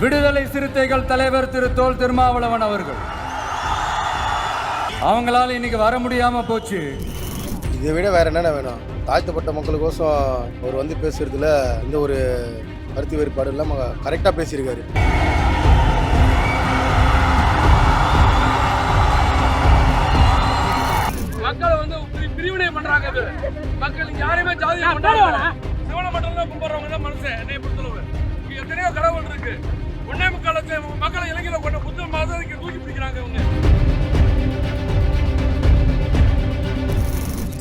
விடுதலை சிறுத்தைகள் தலைவர் திரு தோல் திருமாவளவன் அவர்கள். அவங்களால இன்னைக்கு வர முடியாம போச்சு. இதை விட வேற என்னென்ன வேணும்? தாழ்த்தப்பட்ட மக்களுக்கோசம் அவர் வந்து பேசுறதுல எந்த ஒரு கருத்து வேறுபாடு இல்லாமல் கரெக்டாக பேசியிருக்காரு. மக்களை வந்து பிரி- பிரிவினை பண்றாங்க இது. மக்கள் இங்க யாரையுமே ஜாதி சிவன மட்டும் தான் கும்பிடுறவங்க தான் மனுஷன். என்னை பொறுத்தளவு. எத்தனையோ கடவுள் இருக்கு. ஒன்னே முக்காலத்தை மக்களை இளைஞரை கொண்ட புத்த மதத்துக்கு தூக்கி பிடிக்கிறாங்க இவங்க.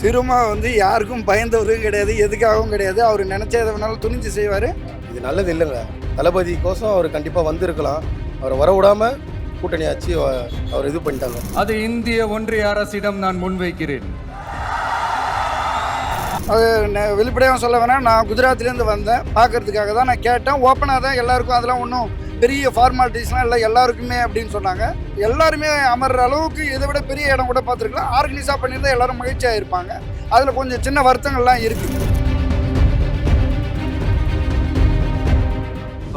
திருமா வந்து யாருக்கும் பயந்தவரும் கிடையாது எதுக்காகவும் கிடையாது. அவர் நினைச்ச எதை வேணாலும் துணிஞ்சு செய்வார். இது நல்லது இல்லைங்க. தளபதிக்கோசம் அவர் கண்டிப்பாக வந்திருக்கலாம். அவரை வர விடாம கூட்டணி ஆச்சு அவ- அவர் இது பண்ணிட்டாங்க. அது இந்திய ஒன்றிய அரசிடம் நான் முன்வைக்கிறேன் அது வெளிப்படையாக சொல்ல வேணாம். நான் குஜராத்லேருந்து வந்தேன். பார்க்கறதுக்காக தான் நான் கேட்டேன். ஓப்பனாக தான் எல்லாருக்கும் அதெல்லாம் ஒன்றும் பெரிய ஃபார்மாலிட்டிஸ்லாம் இல்லை எல்லாருக்குமே அப்படின்னு சொன்னாங்க. எல்லாருமே அமர்ற அளவுக்கு இதை விட பெரிய இடம் கூட பார்த்துருக்கலாம். ஆர்கனைஸாக பண்ணியிருந்தா எல்லாரும் மகிழ்ச்சியாக இருப்பாங்க. அதில் கொஞ்சம் சின்ன வருத்தங்கள்லாம் இருக்குது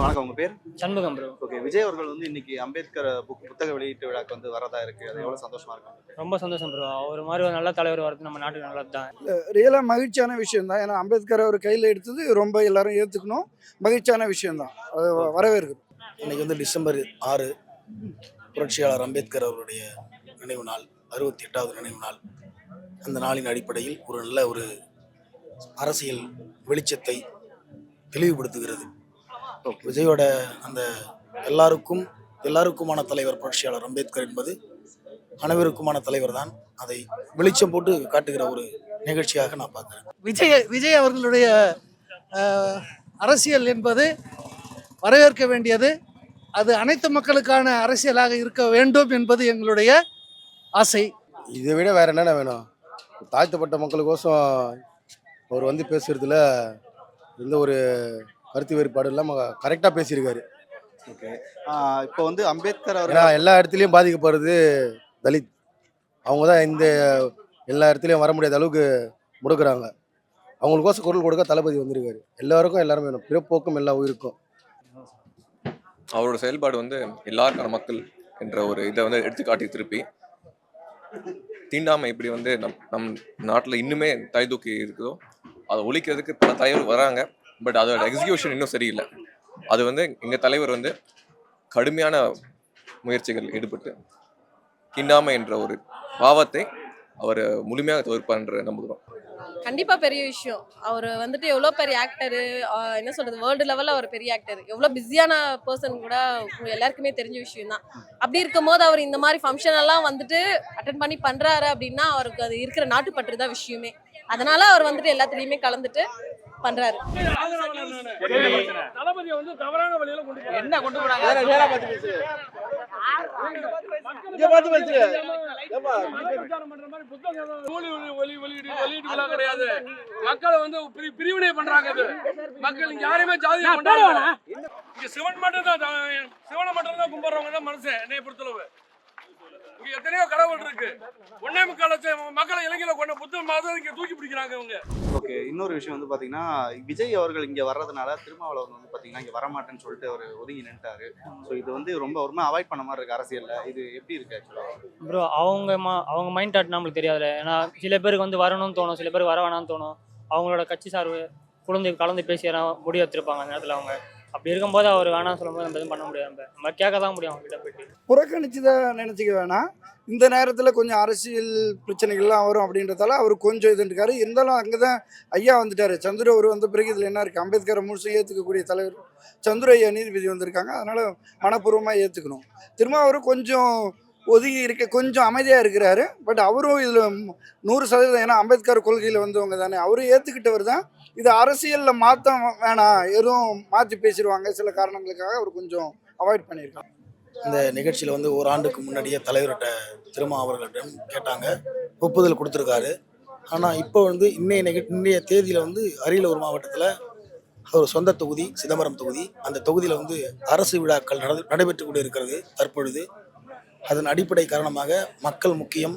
வணக்கம் உங்க பேர்? சண்முகம் ப்ரோ ஓகே விஜய் அவர்கள் வந்து இன்னைக்கு அம்பேத்கர் புக் புத்தக வெளியீட்டு விழாக்கு வந்து வரதா இருக்கு. அது எவ்வளவு சந்தோஷமா இருக்கு? ரொம்ப சந்தோஷம் ப்ரோ அவர் மாதிரி ஒரு நல்ல தலைவர் வரது நம்ம நாட்டுக்கு நல்லது தான் ரியலாக மகிழ்ச்சியான விஷயம் தான் ஏன்னா அம்பேத்கர் அவர் கையில் எடுத்தது ரொம்ப எல்லாரும் ஏற்றுக்கணும் மகிழ்ச்சியான விஷயம்தான். அது வரவேற்குது இன்னைக்கு வந்து டிசம்பர் ஆறு புரட்சியாளர் அம்பேத்கர் அவருடைய நினைவு நாள் அறுபத்தி எட்டாவது நினைவு நாள். அந்த நாளின் அடிப்படையில் ஒரு நல்ல ஒரு அரசியல் வெளிச்சத்தை தெளிவுபடுத்துகிறது. விஜயோட அந்த எல்லாருக்கும் எல்லாருக்குமான தலைவர் புரட்சியாளர் அம்பேத்கர் என்பது அனைவருக்குமான தலைவர் தான். அதை வெளிச்சம் போட்டு காட்டுகிற ஒரு நிகழ்ச்சியாக நான் பார்க்குறேன். விஜய் விஜய் அவர்களுடைய அரசியல் என்பது வரவேற்க வேண்டியது. அது அனைத்து மக்களுக்கான அரசியலாக இருக்க வேண்டும் என்பது எங்களுடைய ஆசை. இதை விட வேற என்னென்ன வேணும்? தாழ்த்தப்பட்ட மக்களுக்கோசம் அவர் வந்து பேசுறதுல எந்த ஒரு கருத்து வேறுபாடு இல்லாமல் கரெக்டாக பேசியிருக்காரு. ஓகே. இப்போ வந்து அம்பேத்கர் அவர்கள் எல்லா இடத்துலையும் பாதிக்கப்படுறது தலித். அவங்க தான் இந்த எல்லா இடத்துலையும் வர முடியாத அளவுக்கு முடுக்குறாங்க. அவங்களுக்கோசம் குரல் கொடுக்க தளபதி வந்திருக்காரு. எல்லாருக்கும் எல்லாரும் வேணும். பிறப்போக்கும் எல்லா உயிருக்கும். அவரோட செயல்பாடு வந்து எல்லாருக்கான மக்கள் என்ற ஒரு இதை வந்து எடுத்துக்காட்டி திருப்பி தீண்டாமை இப்படி வந்து நம் நம் நாட்டில் இன்னுமே தலை தூக்கி இருக்குதோ அதை ஒழிக்கிறதுக்கு பல தலைவர் வராங்க. பட் அதோட எக்ஸிக்யூஷன் இன்னும் சரியில்லை. அது வந்து எங்கள் தலைவர் வந்து கடுமையான முயற்சிகள் ஈடுபட்டு தீண்டாமை என்ற ஒரு பாவத்தை அவர் முழுமையாக தவிர்ப்பான்ற நம்புகிறோம். கண்டிப்பா பெரிய விஷயம். அவர் வந்துட்டு எவ்வளோ பெரிய ஆக்டர் என்ன சொல்றது வேர்ல்டு லெவலில் அவர் பெரிய ஆக்டர் எவ்வளோ பிஸியான பர்சன் கூட எல்லாருக்குமே தெரிஞ்ச விஷயம் தான். அப்படி இருக்கும்போது அவர் இந்த மாதிரி ஃபங்க்ஷன் எல்லாம் வந்துட்டு அட்டன் பண்ணி பண்றாரு அப்படின்னா அவருக்கு அது இருக்கிற நாட்டுப்பற்று தான் விஷயமே. அதனால அவர் வந்துட்டு எல்லாத்துலயுமே கலந்துட்டு பண்றாரு. தளபதியை வந்து தவறான வழியில கொண்டு போறாங்க. என்ன கொண்டு போறாங்க கிடையாது. மக்களை வந்து பிரி- பிரிவினை பண்றாங்க மக்கள் இங்க யாரையுமே ஜாதி இங்க சிவன் மட்டும் தான் சிவனை மட்டும் தான் கும்பிடுறவங்க தான் மனுஷன் என்னை பொறுத்தளவு. இங்க எத்தனையோ கடவுள் இருக்கு. ஒன்னே முக்காலத்தை மக்களை இளைஞரை கொண்ட புத்த மதத்துக்கு தூக்கி பிடிக்கிறாங்க இவங்க. ஓகே இன்னொரு விஷயம் வந்து பாத்தீங்கன்னா விஜய் அவர்கள் இங்க வர்றதுனால திருமாவளவன் வந்து பாத்தீங்கன்னா இங்க வரமாட்டேன்னு சொல்லிட்டு அவர் ஒதுங்கி நின்ட்டாரு ஸோ இது வந்து ரொம்ப ஒருமே அவாய்ட் பண்ண மாதிரி இருக்கு அரசியல்ல. இது எப்படி இருக்கு ஆக்சுவலா ப்ரோ அவங்க மா அவங்க மைண்ட் தாட் நம்மளுக்கு தெரியாதுல்ல. ஏன்னா சில பேருக்கு வந்து வரணும்னு தோணும் சில பேருக்கு வர வேணாம்னு தோணும். அவங்களோட கட்சி சார்பு குழந்தை கலந்து பேசி முடிவு எடுத்திருப்பாங்க அந்த நேரத்தில் அவங்க. அப்படி இருக்கும்போது அவர் வேணாம் சொல்லும்போது நம்ம எதுவும் பண்ண முடியாது நம்ம. நம்ம கேட்க தான் முடியும் அவங்ககிட்ட போயிட்டு. புறக்கணிச்சுதான் நினச்சிக்க வேணாம். இந்த நேரத்தில் கொஞ்சம் அரசியல் பிரச்சனைகள்லாம் வரும் அப்படின்றதால அவர் கொஞ்சம் இது இருந்தாலும் அங்கே தான் ஐயா வந்துட்டார். சந்திர அவர் வந்த பிறகு இதில் என்ன இருக்குது அம்பேத்கரை முழுசு ஏற்றுக்கக்கூடிய தலைவர் சந்திர ஐயா நீதிபதி வந்திருக்காங்க. அதனால் மனப்பூர்வமாக ஏற்றுக்கணும் திரும்ப அவர் கொஞ்சம் ஒதுங்கி இருக்க கொஞ்சம் அமைதியாக இருக்கிறாரு. பட் அவரும் இதில் நூறு சதவீதம் ஏன்னா அம்பேத்கர் கொள்கையில் வந்தவங்க தானே. அவரும் ஏற்றுக்கிட்டவர் தான் இது அரசியலில் மாற்ற வேணாம் எதுவும் மாற்றி பேசிடுவாங்க. சில காரணங்களுக்காக அவர் கொஞ்சம் அவாய்ட் பண்ணியிருக்காங்க இந்த நிகழ்ச்சியில் வந்து ஒரு ஆண்டுக்கு முன்னாடியே தலைவர்கிட்ட திருமா அவர்களிடம் கேட்டாங்க. ஒப்புதல் கொடுத்துருக்காரு. ஆனால் இப்போ வந்து இன்னைய நிக இன்றைய தேதியில் வந்து அரியலூர் மாவட்டத்தில் அவர் சொந்த தொகுதி சிதம்பரம் தொகுதி. அந்த தொகுதியில் வந்து அரசு விழாக்கள் நட நடைபெற்று கொண்டு இருக்கிறது தற்பொழுது. அதன் அடிப்படை காரணமாக மக்கள் முக்கியம்.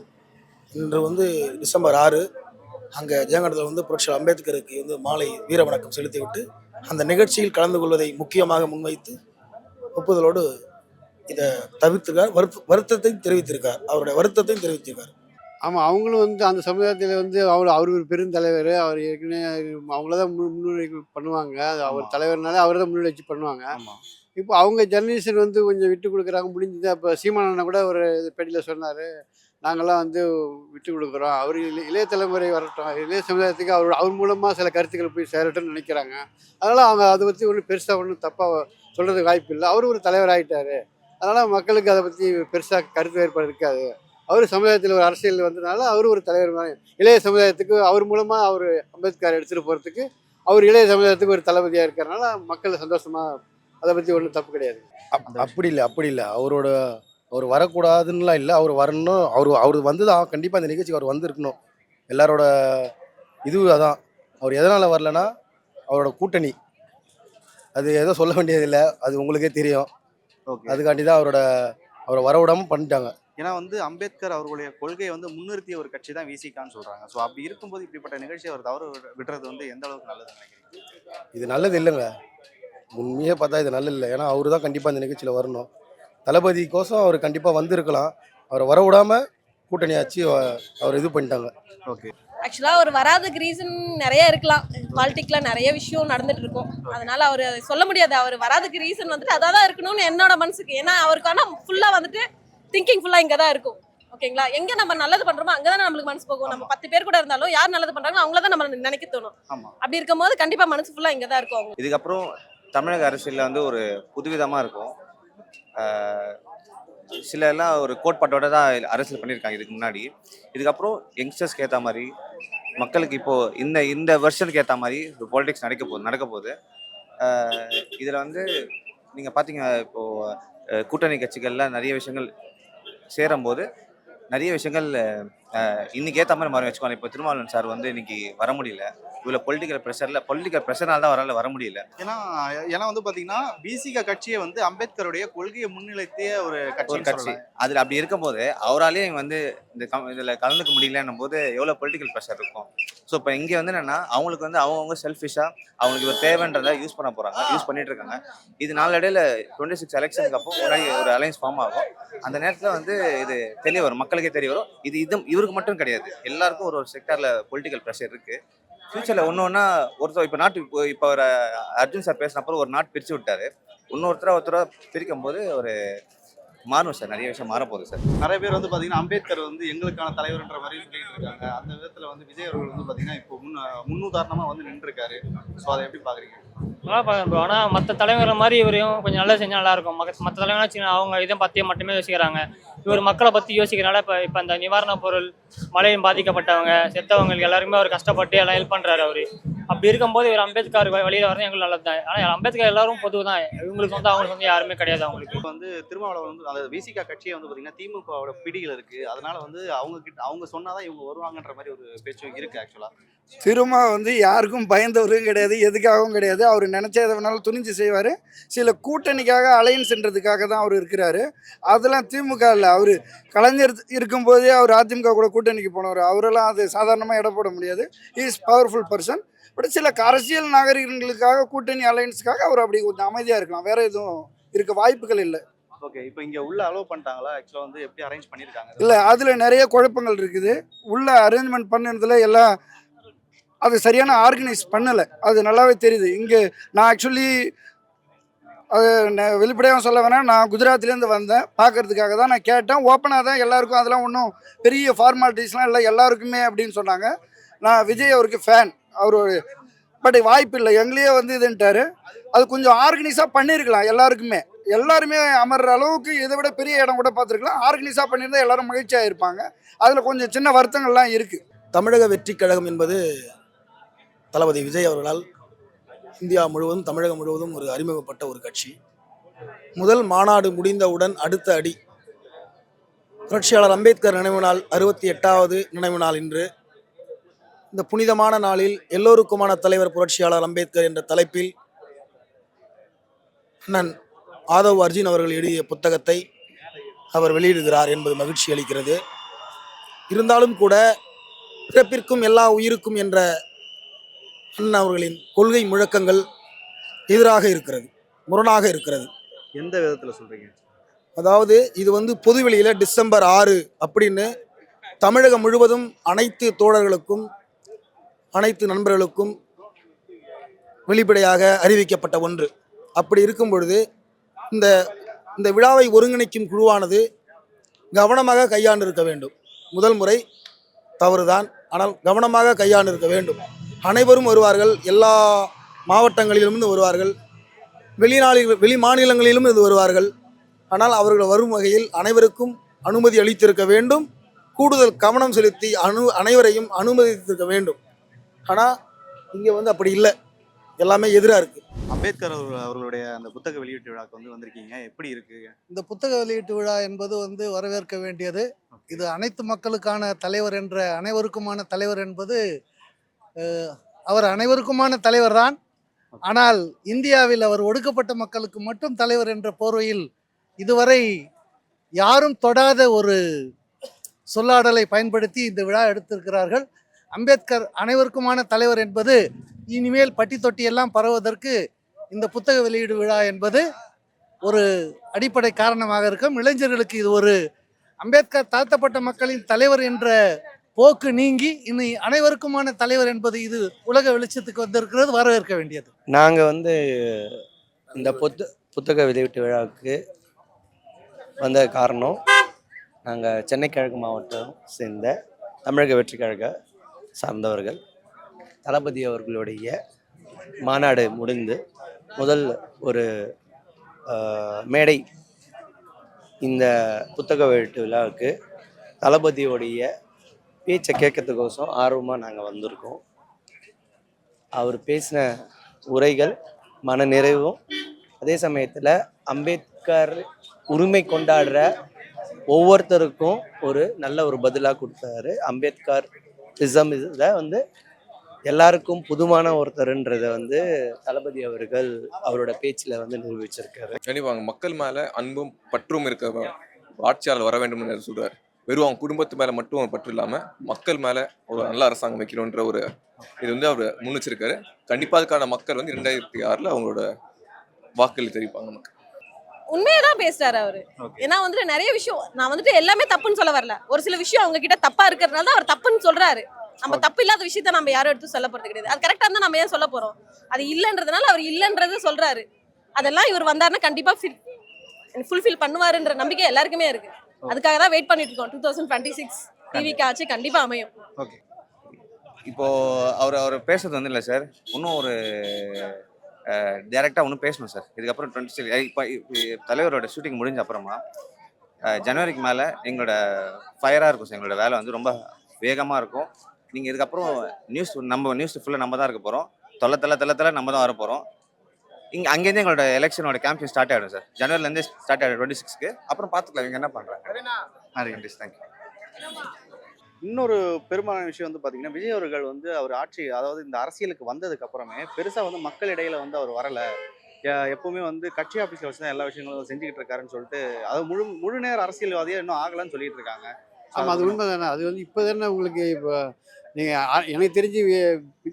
இன்று வந்து டிசம்பர் ஆறு அங்கே ஜெயங்கடத்தில் வந்து புரட்சியாளர் அம்பேத்கருக்கு வந்து மாலை வீர வணக்கம் செலுத்திவிட்டு அந்த நிகழ்ச்சியில் கலந்து கொள்வதை முக்கியமாக முன்வைத்து ஒப்புதலோடு இதை தவிர்த்திருக்கார். வருத்த வருத்தத்தையும் தெரிவித்திருக்கார். அவருடைய வருத்தத்தையும் தெரிவித்திருக்கார். ஆமாம் அவங்களும் வந்து அந்த சமுதாயத்தில் வந்து அவர் அவர் ஒரு பெருந்தலைவர். அவர் ஏற்கனவே அவங்கள தான் முன் முன்னுரை பண்ணுவாங்க. அவர். தலைவர்னால அவரை தான் முன்னிலை வச்சு பண்ணுவாங்க இப்போ அவங்க ஜெனரேஷன் வந்து கொஞ்சம் விட்டு கொடுக்குறாங்க. முடிஞ்சது? அப்போ சீமானண்ணன் கூட ஒரு பேட்டியில் சொன்னார். நாங்கள்லாம் வந்து விட்டு கொடுக்குறோம். அவர் இளைய இளைய தலைமுறை வரட்டும் இளைய சமுதாயத்துக்கு அவர் அவர் மூலமாக சில கருத்துக்கள் போய் சேரட்டும்னு நினைக்கிறாங்க. அதனால் அவங்க அதை பற்றி ஒன்றும் பெருசாக ஒன்றும் தப்பாக சொல்கிறதுக்கு வாய்ப்பு இல்லை. அவர் ஒரு தலைவர் ஆகிட்டார் அதனால் மக்களுக்கு அதை பற்றி பெருசாக கருத்து வேறுபாடு இருக்காது. அவர் சமுதாயத்தில் ஒரு அரசியல் வந்ததுனால அவர் ஒரு தலைவர் இளைய சமுதாயத்துக்கு அவர் மூலமாக அவர் அம்பேத்கர் எடுத்துகிட்டு போகிறதுக்கு அவர் இளைய சமுதாயத்துக்கு ஒரு தளபதியாக இருக்கிறனால மக்கள் சந்தோஷமாக அதை பற்றி ஒன்றும் தப்பு கிடையாது. அப்- அப்படி இல்லை அப்படி இல்லை. அவரோட அவர் வரக்கூடாதுன்னுலாம் இல்லை. அவர் வரணும். அவர் அவர் வந்து தான் கண்டிப்பாக இந்த நிகழ்ச்சிக்கு அவர் வந்திருக்கணும். எல்லாரோட இது அதான். அவர் எதனால் வரலனா அவரோட கூட்டணி. அது எதுவும் சொல்ல வேண்டியதில்லை. அது உங்களுக்கே தெரியும். ஓகே. அதுக்காண்டி தான் அவரோட அவரை வரவிடாமல் பண்ணிட்டாங்க. ஏன்னா வந்து அம்பேத்கர் அவர்களுடைய கொள்கையை வந்து முன்னிறுத்திய ஒரு கட்சி தான் விசிகான்னு சொல்றாங்க. ஸோ அப்படி இருக்கும்போது இப்படிப்பட்ட நிகழ்ச்சியை அவர் தவறு விடுறது வந்து எந்த அளவுக்கு நல்லதுன்னு நினைக்கிறீங்க? இது நல்லது இல்லைங்க. உண்மையே பார்த்தா இது நல்லது இல்லை. ஏன்னா அவரு தான் கண்டிப்பாக இந்த நிகழ்ச்சியில் வரணும். தளபதிக்கோசம் அவர் கண்டிப்பாக வந்திருக்கலாம். அவரை வர விடாம கூட்டணி ஆச்சு அவர் இது பண்ணிட்டாங்க. ஓகே. ஆக்சுவலாக அவர் வராதுக்கு ரீசன் நிறைய இருக்கலாம். பாலிட்டிக்கில் நிறைய விஷயம் நடந்துட்டு இருக்கும். அதனால அவர் சொல்ல முடியாது. அவர் வராதுக்கு ரீசன் வந்துட்டு அதான் தான் இருக்கணும்னு என்னோட மனசுக்கு. ஏன்னா அவருக்கான ஃபுல்லாக வந்துட்டு திங்கிங் ஃபுல்லாக இங்கே தான் இருக்கும். ஓகேங்களா? எங்கே நம்ம நல்லது பண்ணுறோமோ அங்கே தானே நம்மளுக்கு மனசு போகும். நம்ம பத்து பேர் கூட இருந்தாலும் யார் நல்லது பண்ணுறாங்களோ அவங்கள தான் நம்ம நினைக்க தோணும். அப்படி இருக்கும்போது கண்டிப்பாக மனசு ஃபுல்லாக இங்கே தான் இருக்கும். இதுக்கப்புறம் தமிழக அரசியலில் வந்து ஒரு புதுவிதமாக இருக்கும். சில எல்லாம் ஒரு கோட்பாட்டோட தான் அரசியல் பண்ணியிருக்காங்க இதுக்கு முன்னாடி. இதுக்கப்புறம் யங்ஸ்டர்ஸ்க்கு ஏற்ற மாதிரி மக்களுக்கு இப்போது இந்த இந்த வருஷனுக்கு ஏற்ற மாதிரி ஒரு பாலிடிக்ஸ் நடக்க போகுது நடக்க போகுது இதில் வந்து நீங்கள் பார்த்தீங்க இப்போது கூட்டணி கட்சிகள்ல நிறைய விஷயங்கள் சேரும்போது நிறைய விஷயங்கள் இன்னைக்கு ஏற்ற மாதிரி மாறி வச்சுக்கோங்க. இப்போ திருமாவளவன் சார் வந்து இன்னைக்கு வர முடியல. இவ்வளோ பொலிட்டிக்கல் ப்ரெஷரில் பொலிட்டிக்கல் ப்ரெஷர்னால தான் அவரால் வர முடியல. ஏன்னா ஏன்னா வந்து பாத்தீங்கன்னா பிசிக கட்சியை வந்து அம்பேத்கருடைய கொள்கையை முன்னிலைத்திய ஒரு ஒரு கட்சி. கட்சி அதில் அப்படி இருக்கும்போது அவராலே வந்து இந்த கம் இதில் கலந்துக்க முடியலன்னும் போது எவ்வளோ பொலிட்டிக்கல் ப்ரெஷர் இருக்கும்? ஸோ இப்போ இங்கே வந்து என்னன்னா அவங்களுக்கு வந்து அவங்கவுங்க செல்ஃபிஷாக அவங்களுக்கு ஒரு தேவைன்றதை யூஸ் பண்ண போகிறாங்க யூஸ் பண்ணிட்டு இருக்காங்க. இது நாளடைவில் டுவெண்ட்டி சிக்ஸ் எலெக்ஷனுக்கு அப்போ முன்னாடி ஒரு அலைன்ஸ் ஃபார்ம் ஆகும். அந்த நேரத்தில் வந்து இது தெரிய வரும். மக்களுக்கே தெரிய வரும். இது இது இவருக்கு மட்டும் கிடையாது. எல்லாருக்கும் ஒரு ஒரு செக்டாரில் பொலிட்டிக்கல் ப்ரெஷர் இருக்குது ஃபியூச்சரில் ஒன்று ஒன்றா ஒருத்தர் இப்போ நாட்டு இப்போ இப்போ ஒரு அர்ஜுன் சார் பேசினப்போ ஒரு நாட்டு பிரித்து விட்டார். இன்னொருத்தராக ஒருத்தராக பிரிக்கும் போது ஒரு மாறும் சார் நிறைய விஷயம் மாற போகுது சார் நிறைய பேர் வந்து பார்த்தீங்கன்னா அம்பேத்கர் வந்து எங்களுக்கான தலைவர்ன்ற மாதிரி சொல்லிட்டு இருக்காங்க அந்த விதத்தில் வந்து விஜய் அவர்கள் வந்து பார்த்தீங்கன்னா இப்போ முன் முன்னுதாரணமாக வந்து நின்றுருக்காரு. ஸோ அதை எப்படி பார்க்குறீங்க நல்லா பார்க்கணும் ப்ரோ ஆனால் மற்ற தலைவர்கள் மாதிரி இவரையும் கொஞ்சம் நல்லா செஞ்சால் நல்லா இருக்கும். மற்ற மற்ற தலைவர்கள் அவங்க இதை பற்றியே மட்டுமே யோசிக்கிறாங்க. இவர் மக்களை பற்றி யோசிக்கிறனால இப்போ இப்போ அந்த நிவாரணப் பொருள் மழையும் பாதிக்கப்பட்டவங்க செத்தவங்களுக்கு எல்லாருமே அவர் கஷ்டப்பட்டு எல்லாம் ஹெல்ப் பண்ணுறாரு அவர். அப்படி இருக்கும்போது இவர் அம்பேத்கர் வழியில வரது எங்களுக்கு நல்லது தான் ஆனால் அம்பேத்கர் எல்லாரும் பொது தான் இவங்களுக்கு வந்து அவங்களுக்கு வந்து யாருமே கிடையாது அவங்களுக்கு. இப்போ வந்து திருமாவளவன் வந்து அந்த விசிகா கட்சியை வந்து பாத்தீங்கன்னா திமுகவோட பிடியில் இருக்கு. அதனால வந்து அவங்க கிட்ட அவங்க சொன்னாதான் இவங்க வருவாங்கன்ற மாதிரி ஒரு பேச்சும் இருக்கு ஆக்சுவலா திருமா வந்து யாருக்கும் பயந்தவரும் கிடையாது எதுக்காகவும் கிடையாது. அவர் நினச்ச எதை வேணாலும் துணிஞ்சு செய்வார். சில கூட்டணிக்காக அலையன்ஸ்ன்றதுக்காக தான் அவர் இருக்கிறாரு. அதெல்லாம் திமுக இல்லை. அவர் கலைஞர் இருக்கும்போதே அவர் அதிமுக கூட கூட்டணிக்கு போனவர். அவரெல்லாம் அது சாதாரணமாக இட போட முடியாது. இஸ் பவர்ஃபுல் பர்சன் பட் சில அரசியல் நாகரிகங்களுக்காக கூட்டணி அலையன்ஸுக்காக அவர் அப்படி கொஞ்சம் அமைதியாக இருக்கலாம். வேற எதுவும் இருக்க வாய்ப்புகள் இல்லை. ஓகே இப்போ இங்க உள்ள அலோவ் பண்ணிட்டாங்களா? ஆக்சுவலா வந்து எப்படி அரேஞ்ச் பண்ணிருக்காங்க? இல்லை அதில் நிறைய குழப்பங்கள் இருக்குது. உள்ள அரேஞ்ச்மெண்ட் பண்ணதுல எல்லாம் அது சரியான ஆர்கனைஸ் பண்ணலை. அது நல்லாவே தெரியுது. இங்கே நான் ஆக்சுவலி அது வெளிப்படையாக சொல்ல வேணாம் நான் குஜராத்லேருந்து வந்தேன். பார்க்கறதுக்காக தான் நான் கேட்டேன். ஓப்பனாக தான் எல்லாருக்கும் அதெல்லாம் ஒன்றும் பெரிய ஃபார்மாலிட்டிஸ்லாம் இல்லை. எல்லாருக்குமே அப்படின்னு சொன்னாங்க. நான் விஜய் அவருக்கு ஃபேன் அவர் பட் வாய்ப்பு இல்லை. எங்களையே வந்து இதுன்ட்டாரு. அது கொஞ்சம் ஆர்கனைஸாக பண்ணியிருக்கலாம் எல்லாருக்குமே. எல்லாருமே அமர்ற அளவுக்கு இதை விட பெரிய இடம் கூட பார்த்துருக்கலாம். ஆர்கனைஸாக பண்ணியிருந்தால் எல்லாரும் மகிழ்ச்சியாக இருப்பாங்க. அதில் கொஞ்சம் சின்ன வருத்தங்கள்லாம் இருக்குது தமிழக வெற்றி கழகம் என்பது தளபதி விஜய் அவர்களால் இந்தியா முழுவதும் தமிழகம் முழுவதும் ஒரு அறிமுகப்பட்ட ஒரு கட்சி. முதல் மாநாடு முடிந்தவுடன் அடுத்த அடி. புரட்சியாளர் அம்பேத்கர் நினைவு நாள் அறுபத்தி எட்டாவது நினைவு நாள் இன்று. இந்த புனிதமான நாளில் எல்லோருக்குமான தலைவர் புரட்சியாளர் அம்பேத்கர் என்ற தலைப்பில் அண்ணன் ஆதவ் அர்ஜுன் அவர்கள் எழுதிய புத்தகத்தை அவர் வெளியிடுகிறார் என்பது மகிழ்ச்சி அளிக்கிறது. இருந்தாலும் கூட பிறப்பிற்கும் எல்லா உயிருக்கும் என்ற அண்ணன் அவர்களின் கொள்கை முழக்கங்கள் எதிராக இருக்கிறது முரணாக இருக்கிறது. எந்த விதத்துல சொல்றீங்க? அதாவது இது வந்து பொதுவெளியில் டிசம்பர் ஆறு அப்படின்னு தமிழகம் முழுவதும் அனைத்து தோழர்களுக்கும் அனைத்து நண்பர்களுக்கும் வெளிப்படையாக அறிவிக்கப்பட்ட ஒன்று. அப்படி இருக்கும் பொழுது இந்த இந்த விழாவை ஒருங்கிணைக்கும் குழுவானது கவனமாக கையாண்டு இருக்க வேண்டும். முதல் முறை தவறுதான் ஆனால் கவனமாக கையாண்டு இருக்க வேண்டும். அனைவரும் வருவார்கள் எல்லா மாவட்டங்களிலிருந்து வருவார்கள் வெளிநாளில் வெளி மாநிலங்களிலும் இது வருவார்கள். ஆனால் அவர்கள் வரும் வகையில் அனைவருக்கும் அனுமதி அளித்திருக்க வேண்டும். கூடுதல் கவனம் செலுத்தி அனு அனைவரையும் அனுமதித்திருக்க வேண்டும். ஆனால் இங்கே வந்து அப்படி இல்லை. எல்லாமே எதிராக இருக்குது அம்பேத்கர் அவர்கள் அவர்களுடைய அந்த புத்தக வெளியீட்டு விழாக்கு வந்து வந்திருக்கீங்க. எப்படி இருக்கு? இந்த புத்தக வெளியீட்டு விழா என்பது வந்து வரவேற்க வேண்டியது. இது அனைத்து மக்களுக்கான தலைவர் என்ற அனைவருக்குமான தலைவர் என்பது அவர் அனைவருக்குமான தலைவர் தான் ஆனால் இந்தியாவில் அவர் ஒடுக்கப்பட்ட மக்களுக்கு மட்டும் தலைவர் என்ற போர்வையில் இதுவரை யாரும் தொடாத ஒரு சொல்லாடலை பயன்படுத்தி இந்த விழா எடுத்திருக்கிறார்கள். அம்பேத்கர் அனைவருக்குமான தலைவர் என்பது இனிமேல் பட்டி தொட்டி எல்லாம் பரவுவதற்கு இந்த புத்தக வெளியீடு விழா என்பது ஒரு அடிப்படை காரணமாக இருக்கும். இளைஞர்களுக்கு இது ஒரு அம்பேத்கர் தாழ்த்தப்பட்ட மக்களின் தலைவர் என்ற போக்கு நீங்கி இனி அனைவருக்குமான தலைவர் என்பது இது உலக வெளிச்சத்துக்கு வந்திருக்கிறது வரவேற்க வேண்டியது. நாங்கள் வந்து இந்த புத்த புத்தக வெளியீட்டு விழாவுக்கு வந்த காரணம் நாங்கள் சென்னை கிழக்கு மாவட்டம் சேர்ந்த தமிழக வெற்றி கழக சார்ந்தவர்கள். தளபதி அவர்களுடைய மாநாடு முடிந்து முதல் ஒரு மேடை இந்த புத்தக வெளியீட்டு விழாவுக்கு தளபதியோடைய பேச்சை கேட்கறதுக்கோசம் ஆர்வமாக நாங்கள் வந்திருக்கோம். அவர் பேசின உரைகள் மன நிறைவும் அதே சமயத்தில் அம்பேத்கர் உரிமை கொண்டாடுற ஒவ்வொருத்தருக்கும் ஒரு நல்ல ஒரு பதிலாக கொடுத்தாரு. அம்பேத்கர் இசம் இதை வந்து எல்லாருக்கும் புதுமான ஒருத்தருன்றதை வந்து தளபதி அவர்கள் அவரோட பேச்சில் வந்து நிரூபிச்சிருக்காரு. கண்டிப்பாங்க மக்கள் மேலே அன்பும் பற்றும் இருக்க ஆட்சியாளர் வர வேண்டும் என்று சொல்றாரு. வெறும் அவங்க குடும்பத்து மேலே மட்டும் பற்று இல்லாமல் மக்கள் மேலே ஒரு நல்ல அரசாங்கம் வைக்கணுன்ற ஒரு இது வந்து அவர் முன்னிச்சிருக்காரு கண்டிப்பாக அதுக்கான மக்கள் வந்து ரெண்டாயிரத்தி ஆறில் அவங்களோட வாக்களி தெரிவிப்பாங்க நமக்கு. உண்மையதான் பேசுறாரு அவரு. ஏன்னா வந்துட்டு நிறைய விஷயம் நான் வந்துட்டு எல்லாமே தப்புன்னு சொல்ல வரல. ஒரு சில விஷயம் அவங்க கிட்ட தப்பா இருக்கிறதுனால தான் அவர் தப்புன்னு சொல்றாரு. நம்ம தப்பு இல்லாத விஷயத்த நம்ம யாரும் எடுத்து சொல்ல போறது கிடையாது. அது கரெக்டா இருந்தா நம்ம ஏன் சொல்ல போறோம்? அது இல்லைன்றதுனால அவர் இல்லைன்றது சொல்றாரு. அதெல்லாம் இவர் வந்தாருன்னா கண்டிப்பா ஃபுல்ஃபில் பண்ணுவாருன்ற நம்பிக்கை எல்லாருக்குமே இருக்கு. அதுக்காக தான் வெயிட் பண்ணிட்டு இருக்கோம். டூ தௌசண்ட் டுவெண்ட்டி சிக்ஸ் டிவிக்கு ஆச்சு கண்டிப்பா அமையும். இப்போ அவர் அவர் பேசுறது வந்து இல்லை சார். இன்னும் ஒரு டேரெக்டாக ஒன்றும் பேசணும் சார் இதுக்கப்புறம் டுவெண்ட்டி சிக்ஸ் இப்போ தலைவரோட ஷூட்டிங் முடிஞ்ச அப்புறமா ஜனவரிக்கு மேலே எங்களோட ஃபயராக இருக்கும் சார் எங்களோட வேலை வந்து ரொம்ப வேகமாக இருக்கும். நீங்கள் இதுக்கப்புறம் நியூஸ் நம்ம நியூஸ் ஃபுல்லாக நம்ம தான் இருக்க போகிறோம் தொலை தொலை தொலை தொலை நம்ம தான் வர போகிறோம் இங்கே அங்கேருந்து எங்களோட எலெக்ஷனோட கேம்பெயின் ஸ்டார்ட் ஆகிடும் சார் ஜனவரிலேருந்தே ஸ்டார்ட் ஆகிடும் டுவெண்ட்டி சிக்ஸ்க்கு அப்புறம் பார்த்துக்கலாம் இவங்க என்ன பண்ணுறாங்க நன்றி தேங்க்யூ இன்னொரு பெரும்பாலான விஷயம் வந்து பாத்தீங்கன்னா விஜய் அவர்கள் வந்து அவர் ஆட்சி அதாவது இந்த அரசியலுக்கு வந்ததுக்கு அப்புறமே பெருசா வந்து மக்கள் இடையில வந்து அவர் வரல. எப்பவுமே வந்து கட்சி ஆஃபீஸில் வச்சு தான் எல்லா விஷயங்களும் செஞ்சுக்கிட்டு இருக்காருன்னு சொல்லிட்டு அது முழு முழு நேர அரசியல்வாதியா இன்னும் ஆகலன்னு சொல்லிட்டு இருக்காங்க. ஆமாம் அது உண்மை தானே அது வந்து இப்போ தானே உங்களுக்கு இப்போ நீங்கள் எனக்கு தெரிஞ்சு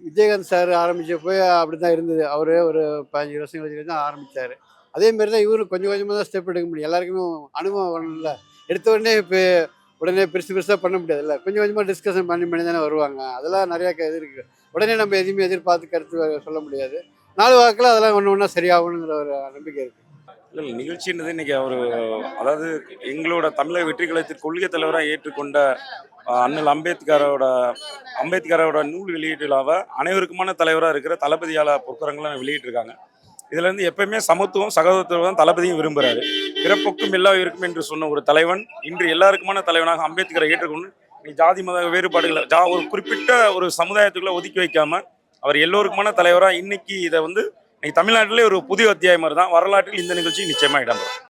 விஜயகாந்த் சார் ஆரம்பிச்சப்போ அப்படி தான் இருந்தது. அவர் ஒரு பதினஞ்சு வருஷம் கழிச்சு தான் ஆரம்பித்தார் அதேமாரி தான் இவரும் கொஞ்சம் கொஞ்சமாக தான் ஸ்டெப் எடுக்க முடியும். எல்லாருக்குமே அனுபவம் வரணும்ல. எடுத்த உடனே இப்போ உடனே பெருசு பெருசாக பண்ண முடியாதுல்ல கொஞ்சம் கொஞ்சமாக டிஸ்கஷன் பண்ணி பண்ணி தானே வருவாங்க. அதெல்லாம் நிறையா இது இருக்குது உடனே நம்ம எதுவுமே எதிர்பார்த்து கருத்து சொல்ல முடியாது. நாலு வாக்கில் அதெல்லாம் ஒன்று ஒன்றா சரியாகணுங்கிற ஒரு நம்பிக்கை இருக்குது இல்லை இல்லை நிகழ்ச்சின்றது இன்றைக்கி அவர் அதாவது எங்களோட தமிழக வெற்றி கழகத்திற்கு கொள்கை தலைவராக ஏற்றுக்கொண்ட அண்ணல் அம்பேத்கரோட அம்பேத்கரோட நூல் வெளியீட்டு விழாவை அனைவருக்குமான தலைவராக இருக்கிற தளபதியால பொற்கரங்களை வெளியிட்டிருக்காங்க. இதுல இருந்து எப்பயுமே சமத்துவம் சகோதரத்துவம் தான் தளபதியும் விரும்புகிறாரு பிறப்புக்கும் எல்லா இருக்கும் என்று சொன்ன ஒரு தலைவன் இன்று எல்லாருக்குமான தலைவனாக அம்பேத்கரை ஏற்றுக்கொண்டு நீ ஜாதி மத வேறுபாடுகளை ஜா ஒரு குறிப்பிட்ட ஒரு சமுதாயத்துக்குள்ள ஒதுக்கி வைக்காம அவர் எல்லோருக்குமான தலைவராக இன்னைக்கு இதை வந்து இன்னைக்கு தமிழ்நாட்டிலே ஒரு புதிய அத்தியாயம் மாதிரி தான் வரலாற்றில் இந்த நிகழ்ச்சி நிச்சயமாக இடம்பெறும்.